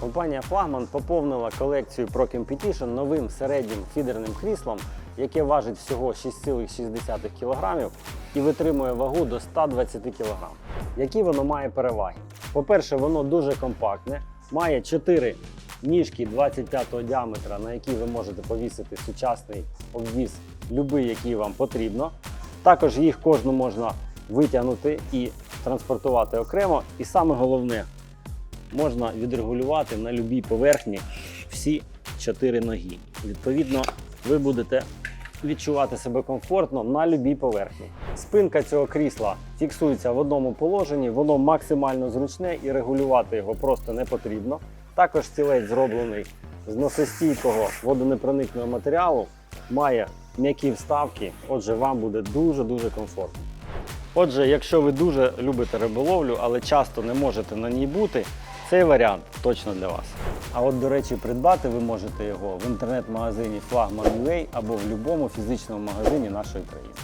Компанія Флагман поповнила колекцію Pro Competition новим середнім фідерним кріслом, яке важить всього 6,6 кг і витримує вагу до 120 кг. Які воно має переваги? По-перше, воно дуже компактне, має 4 ніжки 25 діаметра, на які ви можете повісити сучасний обвіз, любий, який вам потрібно. Також їх кожну можна витягнути і транспортувати окремо. І саме головне, можна відрегулювати на будь-якій поверхні всі чотири ноги. Відповідно, ви будете відчувати себе комфортно на будь-якій поверхні. Спинка цього крісла фіксується в одному положенні, воно максимально зручне і регулювати його просто не потрібно. Також стілець зроблений з носостійкого водонепроникного матеріалу, має м'які вставки, отже, вам буде дуже-дуже комфортно. Отже, якщо ви дуже любите риболовлю, але часто не можете на ній бути, цей варіант точно для вас. А от, до речі, придбати ви можете його в інтернет-магазині Flagman.ua або в будь-якому фізичному магазині нашої країни.